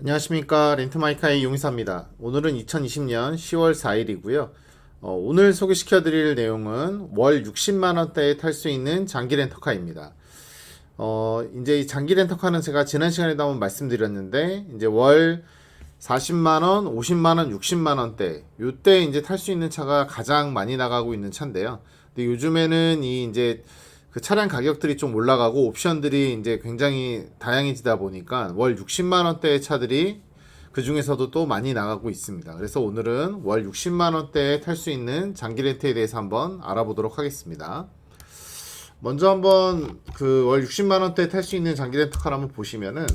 안녕하십니까 렌트마이카의 용의사입니다. 오늘은 2020년 10월 4일이고요. 어, 오늘 소개시켜 드릴 내용은 월 60만원대에 탈 수 있는 장기 렌터카입니다. 어, 이제 이 장기 렌터카는 제가 지난 시간에도 한번 말씀드렸는데, 이제 월 40만원, 50만원, 60만원대, 요때 이제 탈 수 있는 차가 가장 많이 나가고 있는 차인데요. 근데 요즘에는 이 이제 그 차량 가격들이 좀 올라가고 옵션들이 이제 굉장히 다양해지다 보니까 월 60만 원대의 차들이 그 중에서도 또 많이 나가고 있습니다. 그래서 오늘은 월 60만 원대에 탈 수 있는 장기 렌트에 대해서 한번 알아보도록 하겠습니다. 먼저 한번 그 월 60만 원대에 탈 수 있는 장기 렌터카를 한번 보시면은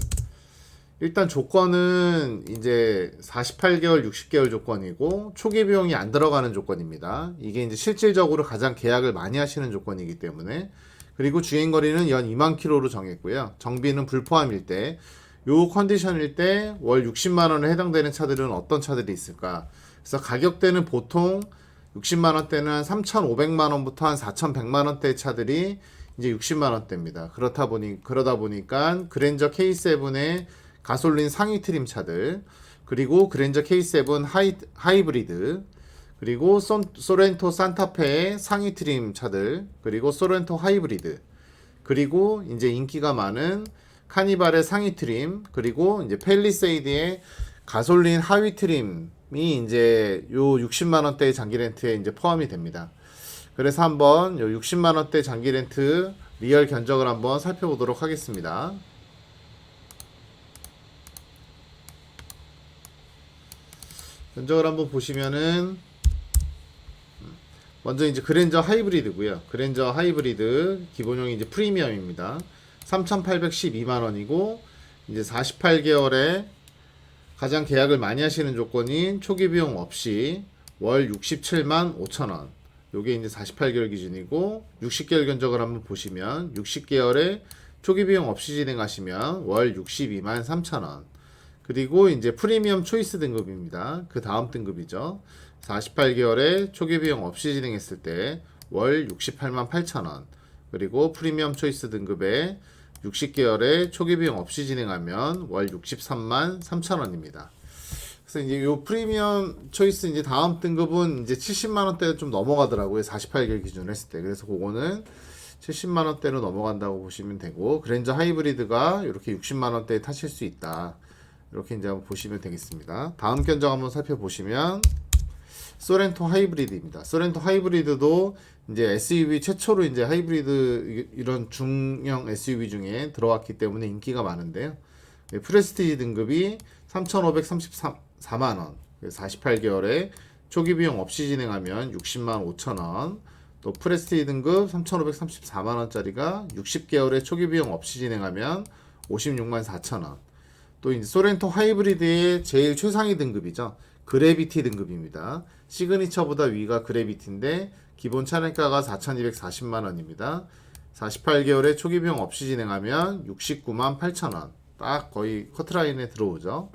일단 조건은 이제 48개월, 60개월 조건이고 초기 비용이 안 들어가는 조건입니다. 이게 이제 실질적으로 가장 계약을 많이 하시는 조건이기 때문에 그리고 주행 거리는 연 2만 킬로로 정했고요. 정비는 불포함일 때 요 컨디션일 때 월 60만 원에 해당되는 차들은 어떤 차들이 있을까? 그래서 가격대는 보통 60만 원대는 한 3,500만 원부터 한 4,100만 원대의 차들이 이제 60만 원대입니다. 그렇다 보니 그러다 보니까 그랜저 K7의 가솔린 상위 트림 차들, 그리고 그랜저 K7 하이, 하이브리드, 그리고 소, 소렌토 산타페의 상위 트림 차들, 그리고 소렌토 하이브리드, 그리고 이제 인기가 많은 카니발의 상위 트림, 그리고 이제 펠리세이드의 가솔린 하위 트림이 이제 요 60만 원대의 장기 렌트에 이제 포함이 됩니다. 그래서 한번 요 60만 원대 장기 렌트 리얼 견적을 한번 살펴보도록 하겠습니다. 견적을 한번 보시면은 먼저 이제 그랜저 하이브리드고요. 그랜저 하이브리드 기본형이 이제 프리미엄입니다. 3,812만 원이고 이제 48개월에 가장 계약을 많이 하시는 조건인 초기 비용 없이 월 67만 5천 원. 요게 이제 48개월 기준이고 60개월 견적을 한번 보시면 60개월에 초기 비용 없이 진행하시면 월 62만 3천 원. 그리고 이제 프리미엄 초이스 등급입니다. 그 다음 등급이죠. 48개월에 초기 비용 없이 진행했을 때 월 68만 8천 원. 그리고 프리미엄 초이스 등급에 60개월에 초기 비용 없이 진행하면 월 63만 3천 원입니다. 그래서 이제 요 프리미엄 초이스 이제 다음 등급은 이제 70만 원대 좀 넘어가더라고요. 48개월 기준으로 했을 때. 그래서 그거는 70만 원대로 넘어간다고 보시면 되고 그랜저 하이브리드가 이렇게 60만 원대에 타실 수 있다. 이렇게 이제 한번 보시면 되겠습니다. 다음 견적 한번 살펴보시면 소렌토 하이브리드입니다. 소렌토 하이브리드도 이제 SUV 최초로 이제 하이브리드 이런 중형 SUV 중에 들어왔기 때문에 인기가 많은데요. 네, 프레스티지 등급이 3,534만 원, 48개월에 초기 비용 없이 진행하면 60만 5천 원. 또 프레스티지 등급 3,534만 원짜리가 60개월에 초기 비용 없이 진행하면 56만 4천 원. 또 이제 소렌토 하이브리드의 제일 최상위 등급이죠. 그래비티 등급입니다. 시그니처보다 위가 그래비티인데 기본 차량가가 4,240만 원입니다. 48개월에 초기 비용 없이 진행하면 69만 8천 원. 딱 거의 커트라인에 들어오죠.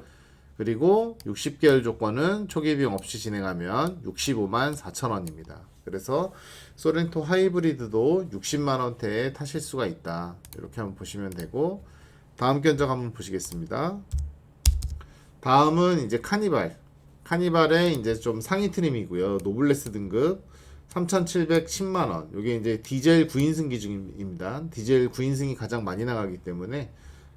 그리고 60개월 조건은 초기 비용 없이 진행하면 65만 4천 원입니다. 그래서 소렌토 하이브리드도 60만 원대에 타실 수가 있다. 이렇게 한번 보시면 되고 다음 견적 한번 보시겠습니다. 다음은 이제 카니발. 카니발의 이제 좀 상위 트림이고요. 노블레스 등급 3,710만 원. 이게 이제 디젤 9인승 기준입니다. 디젤 9인승이 가장 많이 나가기 때문에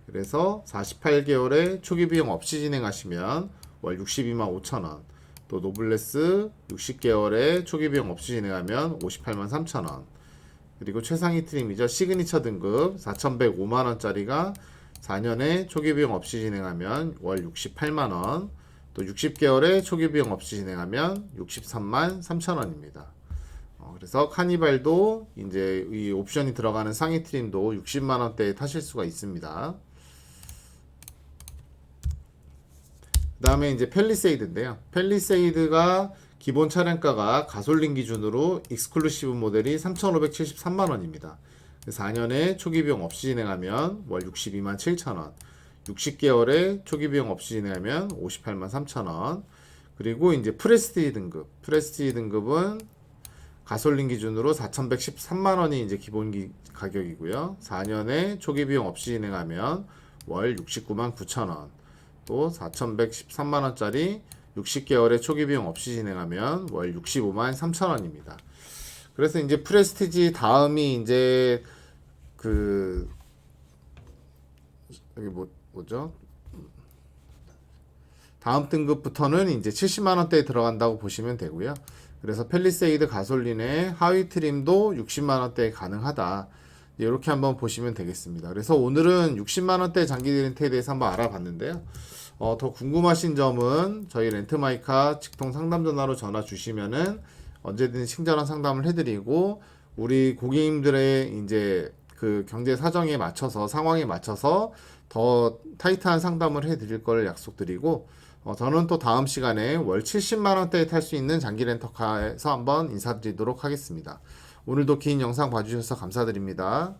그래서 48개월에 초기 비용 없이 진행하시면 월 62만 5천 원. 또 노블레스 60개월에 초기 비용 없이 진행하면 58만 3천 원. 그리고 최상위 트림이죠. 시그니처 등급 4,105만 원짜리가 4년에 초기 비용 없이 진행하면 월 68만 원. 또 60개월에 초기 비용 없이 진행하면 63만 3천 원입니다. 어, 그래서 카니발도 이제 이 옵션이 들어가는 상위 트림도 60만 원대에 타실 수가 있습니다. 그 다음에 이제 펠리세이드인데요. 펠리세이드가 기본 차량가가 가솔린 기준으로 익스클루시브 모델이 3,573만 원입니다. 4년에 초기 비용 없이 진행하면 월 62만 7천 원. 60개월에 초기 비용 없이 진행하면 58만 3천 원. 그리고 이제 프레스티지 등급. 프레스티지 등급은 가솔린 기준으로 4,113만 원이 이제 기본 기, 가격이고요. 4년에 초기 비용 없이 진행하면 월 69만 9천 원. 또 4,113만 원짜리 60개월의 초기 비용 없이 진행하면 월 65만 3천 원입니다. 그래서 이제 프레스티지 다음이 이제 그 여기 뭐 뭐죠? 다음 등급부터는 이제 70만 원대에 들어간다고 보시면 되고요. 그래서 펠리세이드 가솔린의 하위 트림도 60만 원대에 가능하다. 이렇게 한번 보시면 되겠습니다. 그래서 오늘은 60만 원대 장기 렌트에 대해서 한번 알아봤는데요. 어, 더 궁금하신 점은 저희 렌트마이카 직통 상담 전화로 전화 주시면은 언제든 친절한 상담을 해드리고 우리 고객님들의 이제 그 경제 사정에 맞춰서 상황에 맞춰서 더 타이트한 상담을 해드릴 걸 약속드리고 어, 저는 또 다음 시간에 월 70만 원대에 탈 수 있는 장기 렌터카에서 한번 인사드리도록 하겠습니다. 오늘도 긴 영상 봐주셔서 감사드립니다.